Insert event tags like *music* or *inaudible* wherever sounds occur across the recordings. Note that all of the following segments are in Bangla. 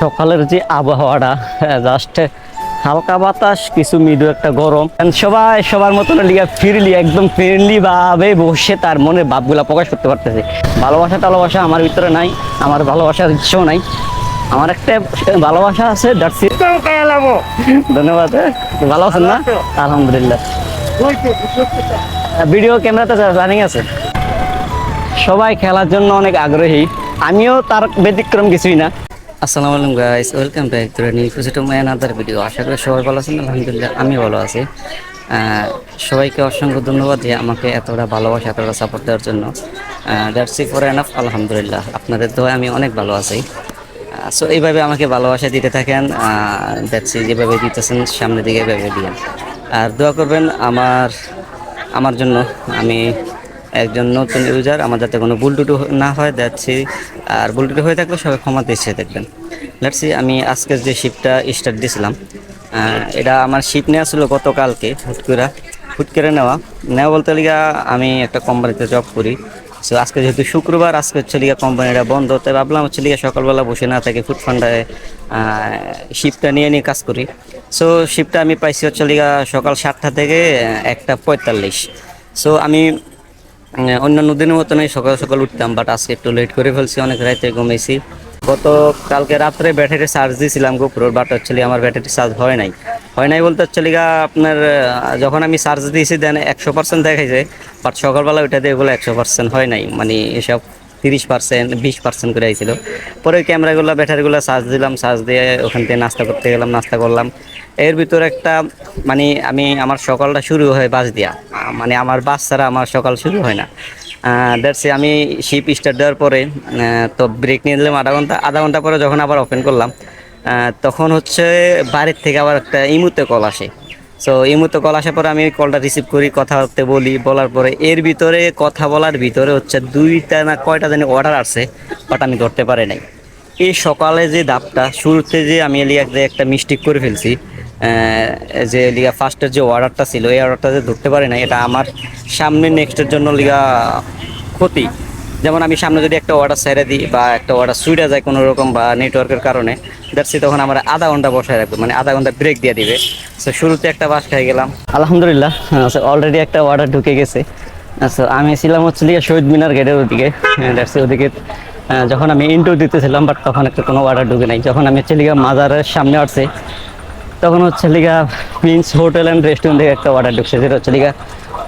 সকালের যে আবহাওয়াটা জাস্ট হালকা বাতাস, কিছু মৃদু একটা গরম। সবাই, সবার মতন লিগা ফ্রিলি একদম ফ্রেন্ডলি ভাবে বসে তার মনের ভাবগুলা প্রকাশ করতে পারতেছে। ভালোবাসা, টালোবাসা আমার ভিতরে নাই, আমার ভালোবাসার ইচ্ছেও নাই। আমার একটা ভালোবাসা আছে ধন্যবাদ ভালো আছেন না? আলহামদুলিল্লাহ। ভিডিও ক্যামেরাতে রানিং আছে, সবাই খেলার জন্য অনেক আগ্রহী। আমিও তার ব্যতিক্রম কিছুই না। আসসালামু আলাইকুম guys welcome back to new positive my another video আশা করি সবাই ভালো আছেন, আলহামদুলিল্লাহ আমি ভালো আছি। সবাইকে অসংখ্য ধন্যবাদ যে আমাকে এতটা ভালোবাসা, এতটা সাপোর্ট দেওয়ার জন্য। দ্যাটস ই ফর এনাফ আলহামদুলিল্লাহ। আপনাদের দোয়া আমি অনেক ভালো আছি। সো এইভাবে আমাকে ভালোবাসা দিতে থাকেন দ্যাটস ই যেভাবে দিতেছেন, সামনের দিকে এভাবে দিন আর দোয়া করবেন আমার আমার জন্য আমি একজন নতুন ইউজার আমার যাতে কোনো ভুল টুটু না হয় দেখছি আর ভুল টুটু হয়ে থাকলে সবাই ক্ষমা দিচ্ছে দেখবেন। লেটসি আমি আজকের যে শিপটা স্টার্ট দিয়েছিলাম এটা আমার শিপ নেওয়া ছিল গতকালকে, হুট করে নেওয়া। নেওয়া বলতে লিগা আমি একটা কোম্পানিতে জব করি। সো আজকে যেহেতু শুক্রবার, আজকে হচ্ছে লিগা কোম্পানিটা বন্ধ, তাই ভাবলাম হচ্ছে লিগা সকালবেলা বসে না থেকে ফুড ফান্ডায় শিপটা নিয়ে নিয়ে কাজ করি। সো শিপটা আমি পাইছি হচ্ছে লিগা সকাল সাতটা থেকে একটা পঁয়তাল্লিশ। সো আমি অন্যান্য দিনের নয় সকাল সকাল উঠতাম বাট আজকে একটু লেট করে ফেলছি, অনেক রাতে ঘুমাইছি। গত কালকে রাত্রে ব্যাটারি চার্জ দিয়েছিলাম গোপুরোর বাট অ্যাকচুয়ালি আমার ব্যাটারি চার্জ হয় নাই। হয় নাই বলতে অ্যাকচুয়ালি আপনার যখন আমি চার্জ দিয়েছি দেন একশো পার্সেন্ট দেখাইছে বাট সকালবেলা ওইটা দিয়ে এগুলো একশো পার্সেন্ট হয় নাই। মানে এসব তিরিশ পার্সেন্ট, বিশ পার্সেন্ট করে আইছিল। পরে ক্যামেরাগুলো, ব্যাটারিগুলো চার্জ দিলাম চার্জ দিয়ে ওখান থেকে নাস্তা করতে গেলাম, নাস্তা করলাম। এর ভিতরে একটা মানে আমি, আমার সকালটা শুরু হয় বাস দিয়া। মানে আমার বাস ছাড়া আমার সকাল শুরু হয় না। দ্যাটস আমি শিপ স্টার্ট দেওয়ার পরে তো ব্রেক নিয়ে দিলাম আধা ঘণ্টা আধা ঘণ্টা পরে যখন আবার ওপেন করলাম তখন হচ্ছে বাড়ির থেকে আবার একটা ইমুতে কল আসে। সো এই মুহূর্তে কল আসার পরে আমি কলটা রিসিভ করি কথা বলি, বলার পরে এর ভিতরে, কথা বলার ভিতরে হচ্ছে দুইটা না কয়টা জানি অর্ডার আসছে বাট আমি ধরতে পারি নাই। এই সকালে যে দাপটা শুরুতে যে আমি এলিয়া যে একটা মিস্টেক করে ফেলছি যে লিগা ফার্স্টের যে অর্ডারটা ছিল, এই অর্ডারটা যে ধরতে পারি না এটা আমার সামনে নেক্সটের জন্য লিগা ক্ষতি। যেমন আমি সামনে যদি একটা অর্ডার ছেড়ে দিই বা একটা অর্ডার সুইডা যায় কোনো রকম বা নেটওয়ার্কের কারণে দেখছি তখন আমার আধা ঘণ্টা বসায় রাখবে মানে আধা ঘণ্টা ব্রেক দিয়ে দিবে। সো শুরুতে একটা বাস খাই গেলাম। আলহামদুলিল্লাহ অলরেডি একটা অর্ডার ঢুকে গেছে। আচ্ছা আমি ছিলাম হচ্ছে শহীদ মিনার গেটের ওদিকে। দ্যাটস ওদিকে যখন আমি ইন্টারভিউ দিতেছিলাম বাট তখন একটা কোনো অর্ডার ঢুকে নাই। যখন আমি হচ্ছে লিগা মাজারের সামনে আসছে, তখন হচ্ছে লিগা প্রিন্স হোটেল অ্যান্ড রেস্টুরেন্ট থেকে একটা অর্ডার ঢুকছে, যেটা হচ্ছে লিগা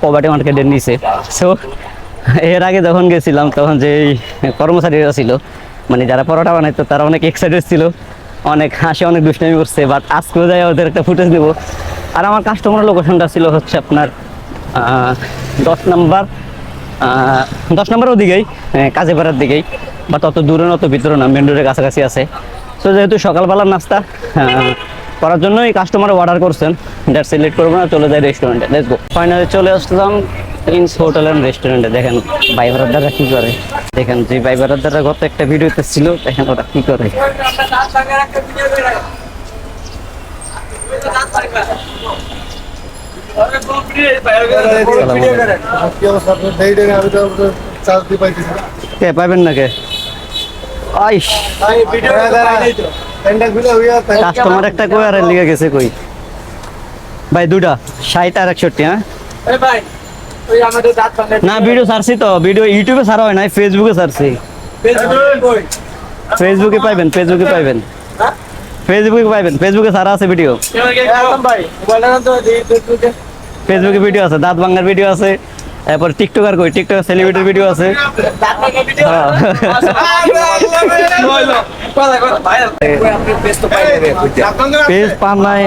পভার্টি মার্কেটের নিচে সো *laughs* এর আগে যখন গেছিলাম, তখন যে কর্মচারীরা ছিল মানে যারা পরোটা বানাইতো তারা অনেক এক্সাইটেড ছিল। অনেক হাসি, অনেক দুষ্টামি করছে বাট আজকেও যাই ওদের একটা ফুটেজ দেবো। আর আমার কাস্টমার লোকেশনটা ছিল হচ্ছে আপনার দশ নাম্বার দশ নম্বরের ওদিকেই কাজে পাড়ার দিকেই। বা তত দূরে অত ভিতরে না মেন রোডের কাছাকাছি আছে। তো যেহেতু সকালবেলার নাস্তা করার জন্যই কাস্টমার অর্ডার করছেন দ্যাটস লেট করব না, চলে যায় রেস্টুরেন্টে লেটস ফাইনালি চলে আসলাম প্রিন্স হোটেল অ্যান্ড রেস্টুরেন্টে দেখেন ভাই দ্বারা কী করে। দেখেন যে ভাই দ্বারা গত একটা ভিডিওতে ছিল, দেখেন ওরা কী করে। কি না কে? কাস্টমার একটা কই আর লিগে গেছে কই? ভাই দুটা ষাট আর একষট্টি হ্যাঁ? না ভিডিও ছাড়ছি তো ভিডিও ইউটিউবে ছাড়া হয় নাই ফেসবুকে ছাড়ছি ফেসবুকে পাইবেন ফেসবুকে পাইবেন ফেসবুকে পাইবেন ফেসবুকে ছাড়া আছে ভিডিও ফেসবুকে ভিডিও আছে দাঁত ভাঙার ভিডিও আছে এরপর টিকটকার কই টিকটক সেলিব্রিটির ভিডিও আছে পেজ পান নাই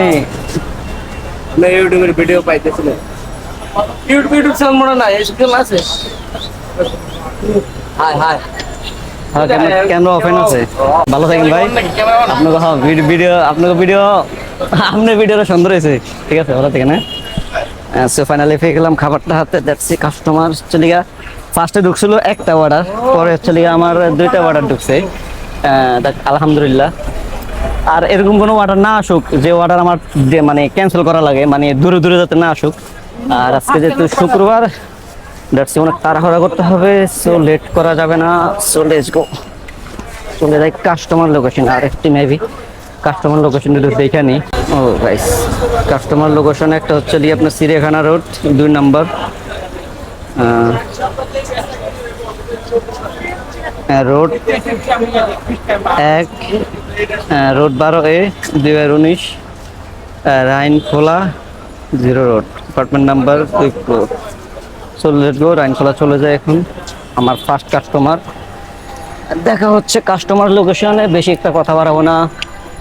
ইউটিউবের ভিডিও পাইতেছিলেন ইউটিউব ইউটিউব চ্যানেল মনে নাই এইসব চ্যানেল আছে। Hi hi. হ্যাঁ ক্যামেরা ক্যামেরা ওপেন আছে? ভালো থাকেন ভাই। আপনাকে হ্যাঁ ভিডিও ভিডিও আপনাকে ভিডিও আপনার ভিডিওটা সুন্দর হয়েছে। ঠিক আছে ভালো থাকেন হ্যাঁ? সো ফাইনালি পেয়ে গেলাম খাবারটা হাতে দেখছি কাস্টমার চলে গিয়া ফার্স্টে ঢুকছিল একটা অর্ডার পরে চলে গিয়ে আমার দুইটা অর্ডার ঢুকছে। আহ, আলহামদুলিল্লাহ। আর এরকম কোনো অর্ডার না আসুক যে অর্ডার আমার মানে ক্যান্সেল করা লাগে মানে দূরে দূরে যাতে না আসুক আর আজকে যেহেতু শুক্রবার দ্যাটস অনেক তাড়াহুড়া করতে হবে সো লেট করা যাবে না সো লেটস গো চলে যাই কাস্টমার লোকেশন আর একটি মেবি কাস্টমার লোকেশন একটু দেখে নিই ও গাইস কাস্টমার লোকেশন একটা হচ্ছে লিয়ে আপনার চিড়িয়াখানা রোড দুই নম্বর রোড এক রোড বারো এ দুই হাজার উনিশ Rainkhola zero road apartment number floor চলে গো রাইন খোলা চলে যায় এখন। আমার ফার্স্ট কাস্টমার দেখা হচ্ছে কাস্টমার লোকেশনে বেশি একটা কথা বাড়াবো না।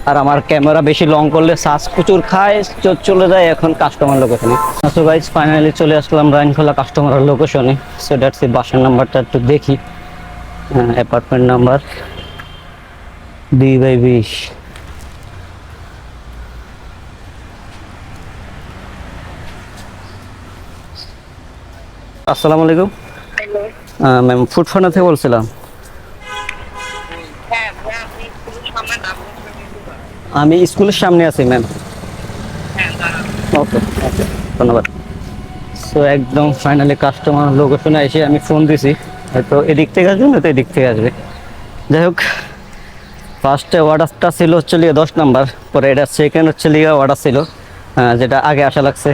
আর আমার ক্যামেরা বেশি লং করলে শ্বাস প্রচুর খায় চলে যায় এখন কাস্টমার লোকেশনে সো গাইজ ফাইনালি চলে আসলাম রাইনখোলা কাস্টমার লোকেশনে সো দ্যাটস এই বাসার নাম্বারটা একটু দেখি। অ্যাপার্টমেন্ট নাম্বার দুই বাই বিশ। আসসালামু আলাইকুম। ম্যাম ফুড ফান্ডা থেকে বলছিলাম। হ্যাঁ হ্যাঁ আমি স্কুলের সামনে আছি ম্যাম। হ্যাঁ ওকে ওকে ধন্যবাদ। সো একদম ফাইনালি কাস্টমার লোকেশনে এসে আমি ফোন দিছি। হয়তো এদিক থেকে আসবে না তো এদিক থেকে আসবে। যাই হোক ফার্স্টে অর্ডারটা ছিল হচ্ছে লিগে দশ নাম্বার পরে এটা সেকেন্ড হচ্ছে লিগে অর্ডার ছিল যেটা আগে আসা লাগছে।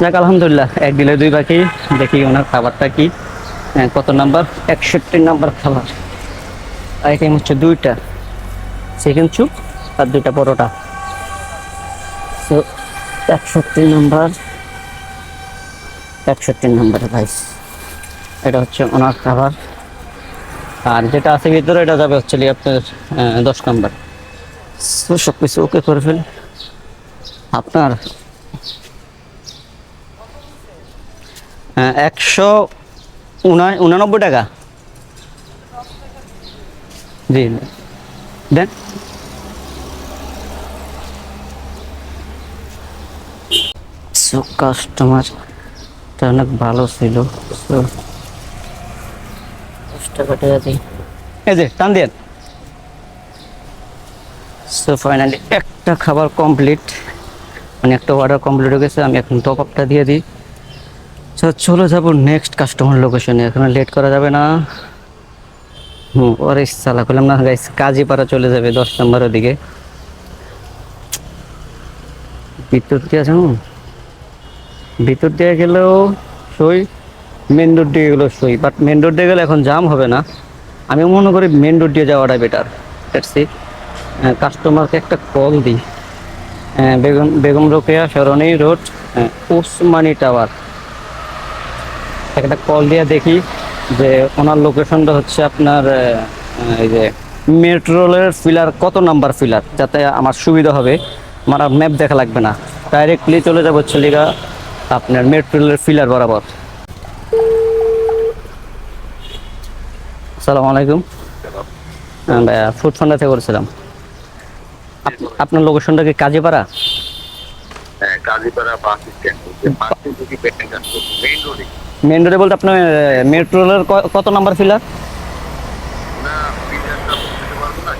যাক আলহামদুলিল্লাহ এক দিলে দুই বাকি। দেখি ওনার খাবারটা কি। হ্যাঁ, কত নাম্বার? একষট্টি নাম্বার খাবার। আইটেম হচ্ছে দুইটা। চিকেন চুপ আর দুইটা পরোটা। তো একষট্টি নাম্বার। একষট্টি নাম্বার ভাই। এটা হচ্ছে ওনার খাবার। আর যেটা আছে ভিতরে এটা যাবে হচ্ছে আপনার দশ নাম্বার। সব কিছু ওকে করে ফেল। আপনার একশো উনা- উনানব্বই টাকা। জি দেন। সো কাস্টমার অনেক ভালো ছিল। এই যে, টান দেন। সো ফাইনালি একটা খাবার কমপ্লিট মানে একটা অর্ডার কমপ্লিট হয়ে গেছে, আমি এখন টপ আপটা দিয়ে দিই। সো চলে যাব নেক্সট কাস্টমার লোকেশনে এখন লেট করা যাবে না। হুম ওরে সালা করলাম না গাইস কাজীপাড়া চলে যাবে দশ নম্বরের দিকে ভিতর দিয়ে যাব? ভিতর দিয়ে গেলেও সই মেন রোড দিয়ে গেলেও সই বাট মেন রোড দিয়ে গেলে এখন জাম হবে না। আমি মনে করি মেন রোড দিয়ে যাওয়াটা বেটার সি কাস্টমারকে একটা কল দিই। আহ, বেগম বেগম রোকেয়া সরণি রোড ওসমানি টাওয়ার একটা কল দিয়ে দেখি যে ওনার লোকেশনটা হচ্ছে আপনার এই যে মেট্রোলের ফিলার কত নাম্বার ফিলার যাতে আমার সুবিধা হবে। আমার ম্যাপ দেখা লাগবে না। ডাইরেক্টলি চলে যাব হচ্ছে লিগা আপনার মেট্রোলের ফিলার বরাবর। আসসালামু আলাইকুম। ভাইয়া ফুড ফান্ডা থেকে আপনার লোকেশনটা কি কাজীপাড়া? হ্যাঁ কাজীপাড়া বাস স্ট্যান্ড ব্যাংক আছে মেইন রোডে মেন রোডে বলতে আপনার মেট্রোলের কত নাম্বার ফিলার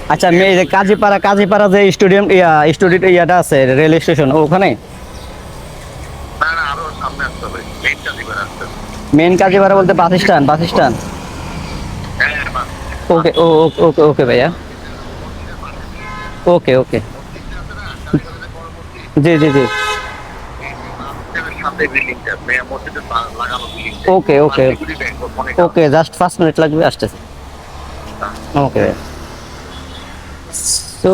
আচ্ছা মে- এই যে কাজীপাড়া কাজীপাড়া যে স্টেডিয়াম ইয়া স্টুডিও ইয়াটা আছে রেল স্টেশন ওখানে? মেন কাজীপাড়া বলতে বাস স্ট্যান্ড বাস স্ট্যান্ড ওকে ও- ওকে ওকে ভাইয়া। ওকে ওকে জি জি জি। ওকে, ওকে। ওকে জাস্ট পাঁচ মিনিট লাগবে আসতেছে। ওকে তো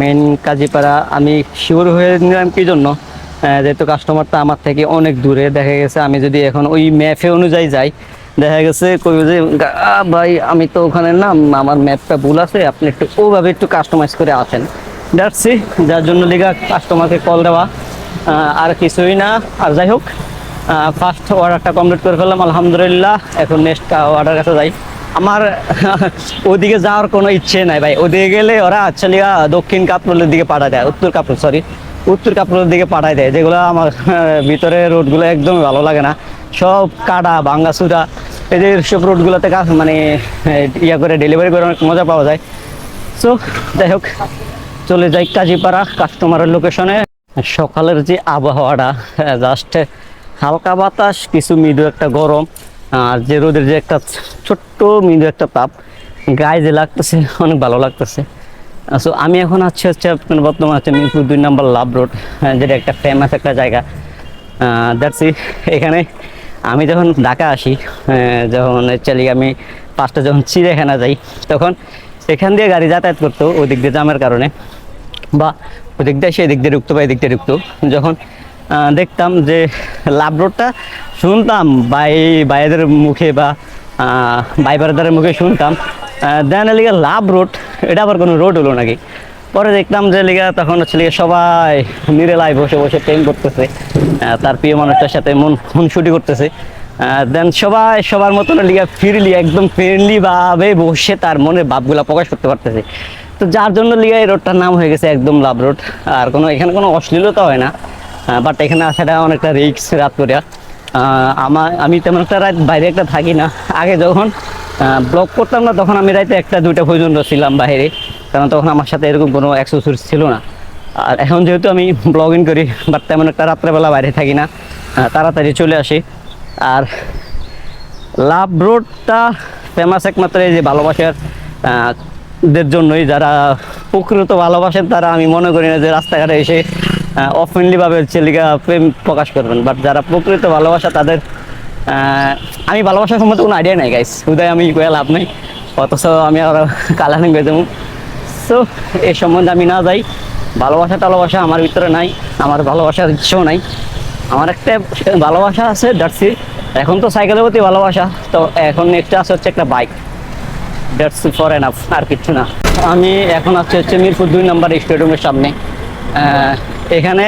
মেন কাজীপাড়া আমি শিওর হয়ে নিলাম কি জন্য? যেহেতু কাস্টমারটা আমার থেকে অনেক দূরে দেখা গেছে আমি যদি এখন ওই ম্যাপে অনুযায়ী যাই দেখা গেছে কই যে ভাই আমি তো ওখানে না আমার ম্যাপটা ভুল আছে আপনি একটু ওভাবে একটু কাস্টমাইজ করে আসেন যাচ্ছি যার জন্য লিগা কাস্টমারকে কল দেওয়া। আর কিছুই না। আর যাই হোক ফার্স্ট অর্ডারটা কমপ্লিট করে ফেললাম, আলহামদুলিল্লাহ। এখন নেক্সট অর্ডার কাছে যাই। আমার *laughs* ওদিকে যাওয়ার কোনো ইচ্ছে নাই ভাই। ওদিকে গেলে ওরা অ্যাকচুয়ালি দক্ষিণ কাপড়ের দিকে পাঠায় দেয়, উত্তর কাপড় সরি উত্তর কাপড়ের দিকে পাঠায় দেয়, যেগুলো আমার ভিতরে রোডগুলো একদমই ভালো লাগে না। সব কাটা ভাঙ্গাচুরা এই যে সব রোডগুলোতে কাজ মানে ইয়া করে ডেলিভারি করে অনেক মজা পাওয়া যায়। সো যাই হোক, চলে যাই কাজীপাড়া কাস্টমারের লোকেশনে সকালের যে আবহাওয়াটা জাস্ট হালকা বাতাস, কিছু মৃদু একটা গরম, আর যে রোদের যে একটা ছোট্ট মৃদু একটা তাপ, গায়ে যে লাগতেছে, অনেক ভালো লাগতেছে। সো আমি এখন আছি হচ্ছে আপনার বর্তমান হচ্ছে মিরপুর দুই নম্বর লাভ রোড যেটা একটা ফেমাস একটা জায়গা। দ্যাটস এখানে আমি যখন ঢাকা আসি যখন অ্যাকচুয়ালি আমি পাঁচটা যখন চিড়িয়াখানা যাই, তখন এখান দিয়ে গাড়ি যাতায়াত করতো ওই দিক দিয়ে জামের কারণে। বা ওই দিয়ে সেই দিক দিয়ে ঢুকতো বা এই দিক দিয়ে ঢুকতো যখন দেখতাম যে লাভ রোডটা শুনতাম, বাই বাইদের মুখে বা বাই বারাদারের মুখে শুনতাম দেন লিগে লাভ রোড, এটা আবার কোনো রোড হলো নাকি? পরে দেখতাম যে লিগা তখন হচ্ছে লিগে সবাই নিরেলায় বসে বসে প্রেম করতেছে তার প্রিয় মানুষটার সাথে মন মন খুনসুটি করতেছে। দেন সবাই, সবার মতন লিগা ফ্রিলি একদম ফ্রেন্ডলি ভাবে বসে তার মনের ভাবগুলা প্রকাশ করতে পারতেছে। তো যার জন্য লিগা এই রোডটার নাম হয়ে গেছে একদম লাভ রোড আর কোনো, এখানে কোনো অশ্লীলতা হয় না। বাট এখানে আসাটা অনেকটা রিক্স রাত করিয়া আমার আমি তেমন একটা রাত বাইরে একটা থাকি না। আগে যখন ব্লগ করতাম না, তখন আমি রাতে একটা, দুইটা পর্যন্ত ছিলাম বাইরে। কারণ তখন আমার সাথে এরকম কোনো অ্যাক্সেসরিজ ছিল না। আর এখন যেহেতু আমি ব্লগিং করি বাট তেমন একটা রাত্রেবেলা বাইরে থাকি না। তাড়াতাড়ি চলে আসি। আর লাভ রোডটা ফেমাস একমাত্র এই যে ভালোবাসার দের জন্যই যারা প্রকৃত ভালোবাসেন, তারা আমি মনে করি না যে রাস্তাঘাটে এসে অফেন্ডলিভাবে ছেলেকা প্রেম প্রকাশ করবেন। বাট যারা প্রকৃত ভালোবাসা, তাদের আমি ভালোবাসার সম্বন্ধে কোনো আইডিয়া নাই গাইস উদয় আমি কয়ে লাভ নেই। অথচ আমি আর কালারিং হয়ে যাব। সো এই সম্বন্ধে আমি না যাই। ভালোবাসা টালোবাসা আমার ভিতরে নাই, আমার ভালোবাসার ইচ্ছেও নাই। আমার একটা ভালোবাসা আছে ডাটসি এখন তো সাইকেলের প্রতি ভালোবাসা। তো এখন নেক্সট আছে হচ্ছে একটা বাইক দ্যাটস ফর এনাফ আর কিছু না। আমি এখন আছি হচ্ছে মিরপুর দুই নম্বর স্টেডিয়ামের সামনে। এখানে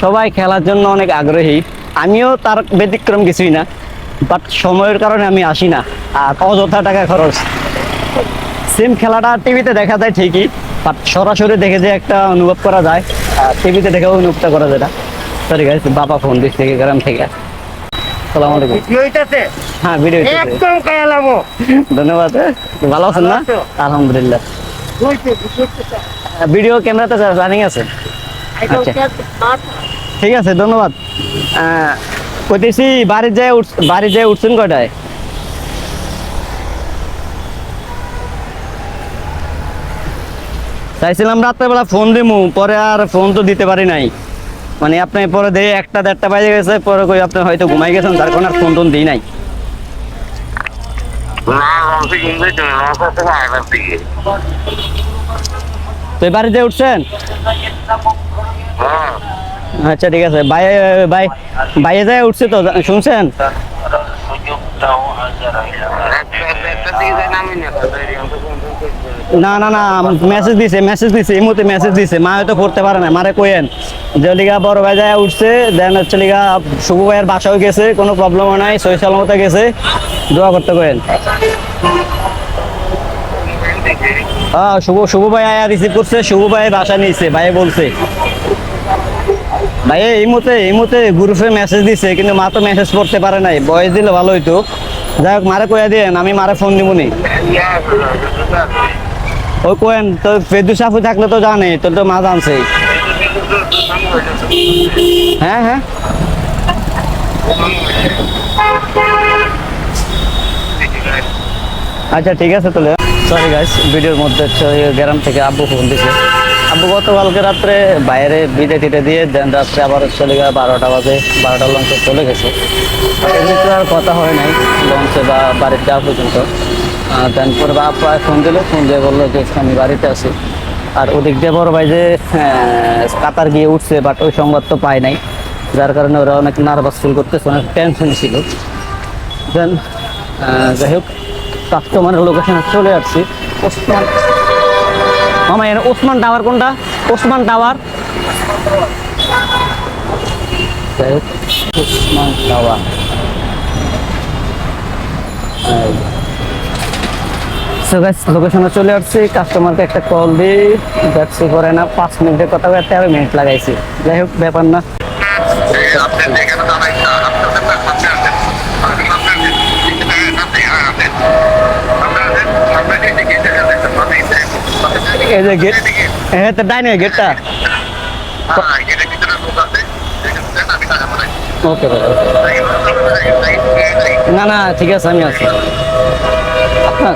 সবাই খেলার জন্য অনেক আগ্রহী। আমিও তার ব্যতিক্রম কিছুই না বাট সময়ের কারণে আমি আসি না, আর অযথা টাকা খরচ। সেম খেলাটা টিভিতে দেখা যায় ঠিকই বাট সরাসরি দেখে যে একটা অনুভব করা যায় টিভিতে দেখে অনুভবটা করা যায় না। সরি গাইস বাবা ফোন দিচ্ছে গ্রাম থেকে। আলাইকুম। হ্যাঁ ভিডিও একদম কায়ালামো ধন্যবাদ। ভালো আছেন না? আলহামদুলিল্লাহ। ভিডিও ক্যামেরাতে রানিং আছে। আচ্ছা। ঠিক আছে ধন্যবাদ। কইতেছি বাড়ি যায় বাড়ি যায় উঠছেন কয়টায়? চাইছিলাম রাত্রেবেলা ফোন দিমু পরে আর ফোন তো দিতে পারি নাই। মানে আপনি পরে দিয়ে একটা দেড়টা বাজে গেছে, পরে কই আপনি হয়তো ঘুমাই গেছেন তার কারণে আর ফোন টোন দিই নাই। তো বাড়িতে উঠছেন? আচ্ছা ঠিক আছে। ভাই ভাই বাইরে যায় উঠছে তো, শুনছেন একটা একটা দিকে যাই নামি না না না মেসেজ দিছে মেসেজ দিছে, এই মুহূর্তে মেসেজ দিছে। মা হয়তো করতে পারে না, মারে কইেন যে লিগা বড় ভাই যায় উঠছে দেন হচ্ছে লিগা শুভ ভাইয়ের বাসাও গেছে, কোনো প্রবলেমও নাই সই সালামতে গেছে। দোয়া করতে কইেন হ্যাঁ শুভ শুভ ভাই আয়া রিসিভ করছে শুভ ভাই বাসা নিয়েছে ভাই বলছে। ভাই, এই মুহূর্তে এই মুহূর্তে গ্রুপে মেসেজ দিছে, কিন্তু মা তো মেসেজ পড়তে পারে নাই, বয়স দিলে ভালো হইতো। যাই হোক, মারে কইয়া দিয়েন, আমি মারে ফোন দিবনি ওই কোয়েন তো ফেদু সাফু থাকলে তো জানে, তোর তো মা জানছে হ্যাঁ হ্যাঁ। আচ্ছা ঠিক আছে তাহলে। সরি গাইস ভিডিওর মধ্যে গ্রাম থেকে আব্বু ফোন দিছে। আব্বু গতকালকে রাত্রে বাইরে বিদে টিটে দিয়ে দেন, রাত্রে আবার চলে গেছে বারোটা বাজে, বারোটা লঞ্চে চলে গেছে। এমনিতে আর কথা হয় নাই লঞ্চে বা বাড়িতে যাওয়া পর্যন্ত। দেন পরে বাপ ফোন দিল, ফোন দিয়ে বলল যে আমি বাড়িতে আছি। আর ওদিক দিয়ে বড় ভাই যে কাতার গিয়ে উঠছে বাট ওই সংবাদ তো পায় নাই। যার কারণে ওরা অনেক নার্ভাস ফিল করতেছে, অনেক টেনশন ছিল। দেন যাই হোক, কাস্টমারের লোকেশনে চলে আসছি। ওসমান মামা, এর ওসমান টাওয়ার কোনটা? ওসমান টাওয়ার যাই হোক, ওসমান টাওয়ার সো গাইস লোকেশনে চলে আসছি। কাস্টমারকে একটা কল দিই। দেখছি করে না, পাঁচ মিনিটের কথা বলে তেরো মিনিট লাগাইছি। যাই হোক, ব্যাপার না। গেছে এই যে গেট হ্যাঁ তো ডাইনে গেটটা ওকে না না, ঠিক আছে, আমি আছি। আপনার?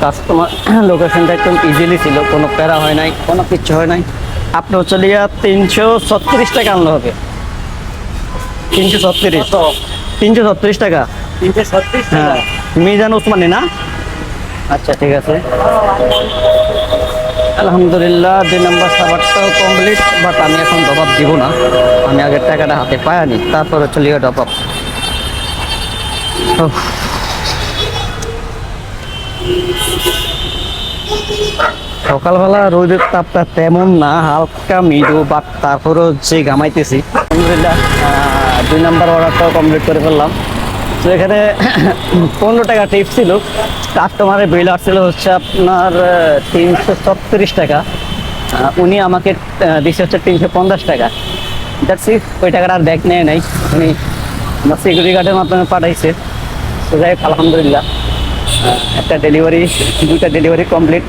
কাস্টমার লোকেশনটা একদম ইজিলি ছিল কোনো প্যারা হয় নাই কোনো কিচ্ছু হয় নাই। আপনি হচ্ছে লিয়া তিনশো ছত্রিশ টাকা আনলে হবে। তিনশো ছত্রিশ। তিনশো ছত্রিশ টাকা। তিনশো ছত্রিশ হ্যাঁ মিজান উসমানি না? আচ্ছা ঠিক আছে। আলহামদুলিল্লাহ দুই নম্বর সাবারটাও কমপ্লিট বাট আমি এখন ডবাব দিব না। আমি আগের টাকাটা হাতে পাই পাইনি তারপরে চলিয়ে ডবাব সকালবেলা রোদের তাপটা তেমন না, হালকা মৃদু বাট তারপরে হচ্ছে ঘামাইতেছি। আলহামদুলিল্লাহ দুই নম্বর অর্ডারটাও কমপ্লিট করে ফেললাম। তো এখানে *coughs* পনেরো টাকা টিপ ছিল। কাস্টমারের বিল আসছিল হচ্ছে আপনার তিনশো ছত্রিশ টাকা। উনি আমাকে দিচ্ছে হচ্ছে তিনশো পঞ্চাশ টাকা। দেখছি ওই টাকাটা আর ব্যাগ নেয় নাই। উনি আমার সিকিউরিটি গার্ডের মাধ্যমে পাঠাইছে। তো যাই আলহামদুলিল্লাহ। আহ, একটা ডেলিভারি দুইটা ডেলিভারি কমপ্লিট